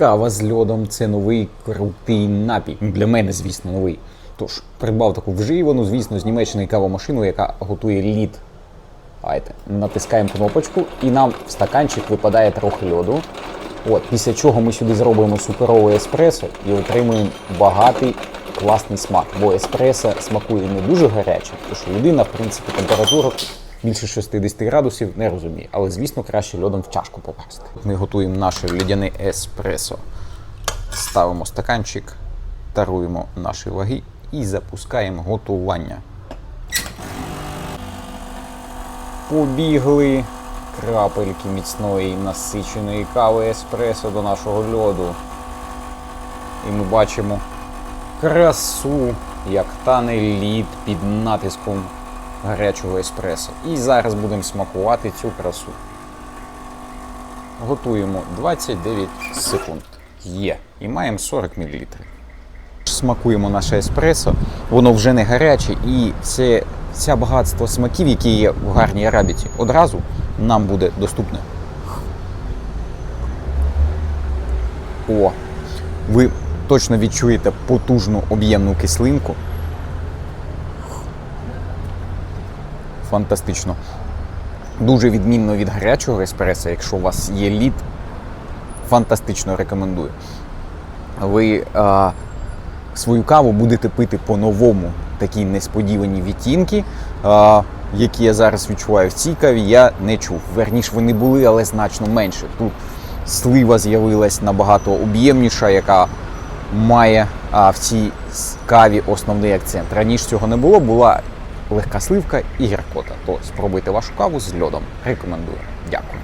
Кава з льодом це новий крутий напій. Для мене, звісно, новий. Тож, придбав таку вживану, звісно, з Німеччини кавомашину, яка готує лід. Давайте, натискаємо кнопочку, і нам в стаканчик випадає трохи льоду. От, після чого ми сюди зробимо суперове еспресо і отримуємо багатий класний смак. Бо еспресо смакує не дуже гаряче, тому що людина, в принципі, температуру більше 60 градусів не розуміє. Але, звісно, краще льодом в чашку попасти. Ми готуємо наше льодяне еспресо. Ставимо стаканчик, таруємо наші ваги і запускаємо готування. Побігли крапельки міцної насиченої кави еспресо до нашого льоду. І ми бачимо красу, як тане лід під натиском гарячого еспресо. І зараз будемо смакувати цю красу. Готуємо 29 секунд. Є. І маємо 40 мл. Смакуємо наше еспресо, воно вже не гаряче, і це, це багатство смаків, які є в гарній арабіці, одразу нам буде доступне. О, ви точно відчуєте потужну об'ємну кислинку. Фантастично. Дуже відмінно від гарячого еспресо, якщо у вас є лід, фантастично рекомендую. Ви а, свою каву будете пити по-новому. Такі несподівані відтінки, а, які я зараз відчуваю в цій каві, я не чув. Верніше вони були, але значно менше. Тут слива з'явилась набагато об'ємніша, яка має а, в цій каві основний акцент. Раніше цього не було, була легка сливка і гіркота. То спробуйте вашу каву з льодом. Рекомендую. Дякую.